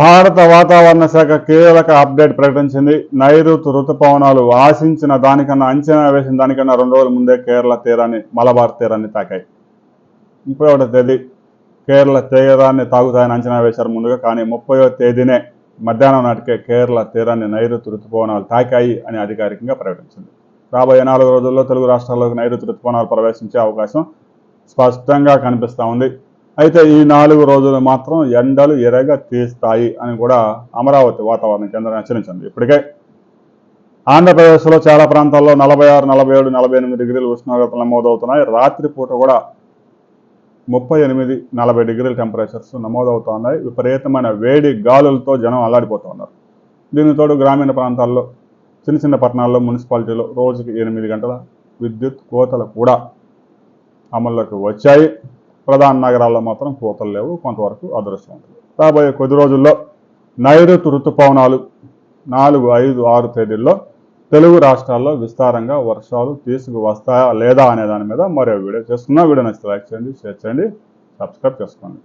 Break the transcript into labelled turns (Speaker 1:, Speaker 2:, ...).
Speaker 1: భారత వాతావరణ శాఖ కీలక అప్డేట్ ప్రకటించింది. నైరుతు రుతుపవనాలు ఆశించిన దానికన్నా అంచనా వేసిన దానికన్నా రెండు రోజుల ముందే కేరళ తీరాన్ని మలబార్ తీరాన్ని తాకాయి. ముప్పై ఒకటో తేదీ కేరళ తీరాన్ని తాగుతాయని అంచనా వేశారు ముందుగా కానీ ముప్పయో తేదీనే మధ్యాహ్నం నాటికే కేరళ తీరాన్ని నైరుతు రుతుపవనాలు తాకాయి అని అధికారికంగా ప్రకటించింది. రాబోయే నాలుగు రోజుల్లో తెలుగు రాష్ట్రాల్లోకి నైరుతు రుతుపవనాలు ప్రవేశించే అవకాశం స్పష్టంగా కనిపిస్తూ ఉంది. అయితే ఈ నాలుగు రోజులు మాత్రం ఎండలు ఎరగ తీస్తాయి అని కూడా అమరావతి వాతావరణ కేంద్రం హెచ్చరించింది. ఇప్పటికే ఆంధ్రప్రదేశ్లో చాలా ప్రాంతాల్లో నలభై ఆరు నలభై ఏడు నలభై ఎనిమిది డిగ్రీలు ఉష్ణోగ్రతలు నమోదవుతున్నాయి. రాత్రిపూట కూడా ముప్పై ఎనిమిది నలభై డిగ్రీల టెంపరేచర్స్ నమోదవుతున్నాయి. విపరీతమైన వేడి గాలులతో జనం అల్లాడిపోతూ ఉన్నారు. దీనికి గ్రామీణ ప్రాంతాల్లో చిన్న చిన్న పట్టణాల్లో మున్సిపాలిటీలో రోజుకి ఎనిమిది గంటల విద్యుత్ కోతలు కూడా అమల్లోకి వచ్చాయి. ప్రధాన నగరాల్లో మాత్రం కోతలు లేవు కొంతవరకు అదృష్టం ఉంటుంది రాబోయే కొద్ది రోజుల్లో నైరుతు ఋతుపవనాలు నాలుగు ఐదు ఆరు తేదీల్లో తెలుగు రాష్ట్రాల్లో విస్తారంగా వర్షాలు తీసుకువస్తాయా లేదా అనే దాని మీద మరో వీడియో చేస్తున్నా. వీడియో నచ్చితే లైక్ చేయండి షేర్ చేయండి సబ్స్క్రైబ్ చేసుకోండి.